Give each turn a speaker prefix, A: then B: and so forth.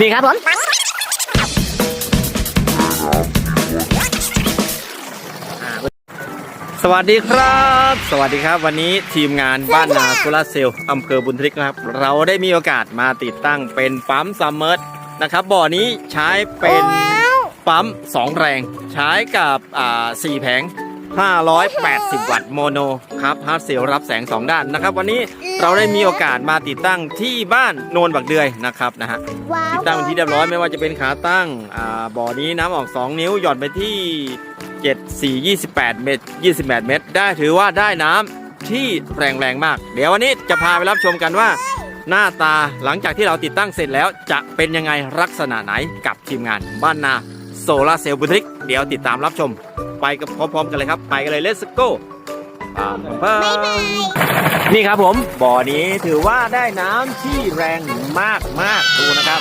A: นี่ครับผมสวัสดีครับ สวัสดีครับวันนี้ทีมงานบ้านนาโซลาร์เซลล์อำเภอบุญทริกนะครับ เราได้มีโอกาสมาติดตั้งเป็นปั๊มซัมเมอร์นะครับบ่อนี้ใช้เป็นปั๊ม 2 แรง ใช้กับอ่า4แผง 580 วัตต์โมโนครับฮาร์ดเซลรับแสง 2 ด้านนะครับ วันนี้เราได้มีโอกาสมาติดตั้งที่บ้านโนนบักเดือยนะครับนะฮะ
B: ว้าว
A: ติดตั้งเป็นที่เรียบร้อยไม่ว่าจะเป็นขาตั้งอ่าบ่อนี้น้ำออก 2 นิ้วหย่อนไปที่ 7 4 28 เมตร 28 เมตร ได้ถือว่าได้น้ำที่แรงแรงมาก เดี๋ยววันนี้จะพาไปรับชมกันว่า หน้าตาหลังจากที่เราติดตั้งเสร็จแล้วจะเป็นยังไงลักษณะไหนกับทีมงานบ้านนาโซลาเซลล์บุทริก เดี๋ยวติดตามรับชม ไปกับพร้อมๆกันเลยครับ ไปกันเลย let's go ปามปามนี่ครับผมบ่อนี้ถือว่าได้น้ำที่แรงมากมากๆดูนะครับ